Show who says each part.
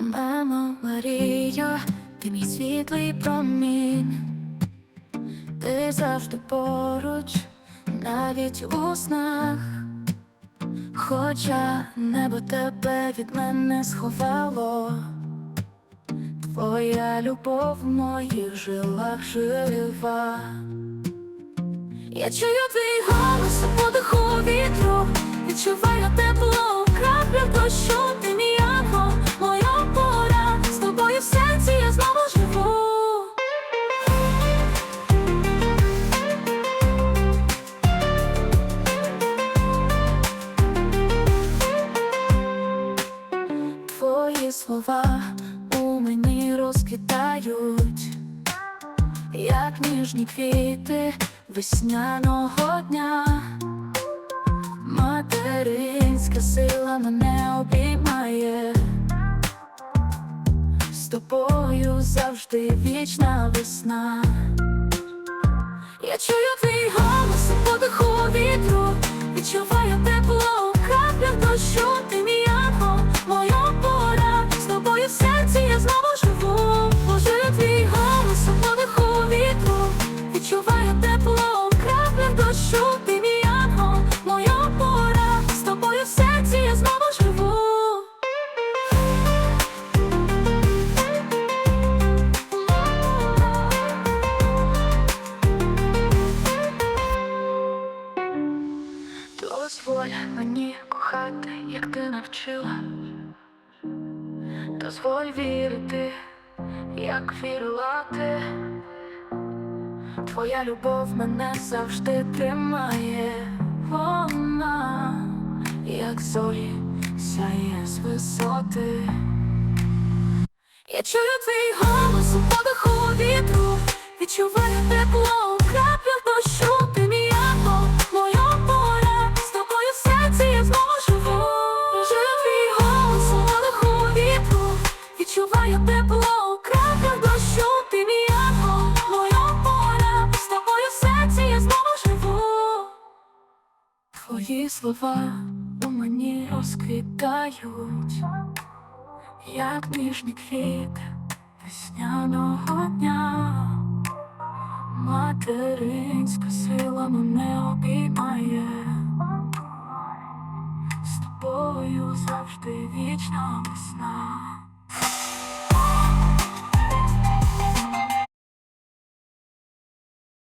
Speaker 1: Мамо Марія, ти мій світлий промінь, ти завжди поруч, навіть у снах, хоча небо тебе від мене сховало, твоя любов в моїх жилах жива. Я чую твій голос слова у мені розкидають як ніжні квіти весняного дня, материнська сила мене обіймає, з тобою завжди вічна весна. Я чую твій голос Дозволь мені кохати, як ти навчила. Дозволь вірити, як вірила ти. Твоя любов мене завжди тримає. Вона, як зорі, сяє з висоти. Я чую твій голос у подиху вітру, відчуваю тепло Твої слова у мені розквітають як ніжні квіти весняного дня, материнська сила мене обіймає, з тобою завжди вічна весна.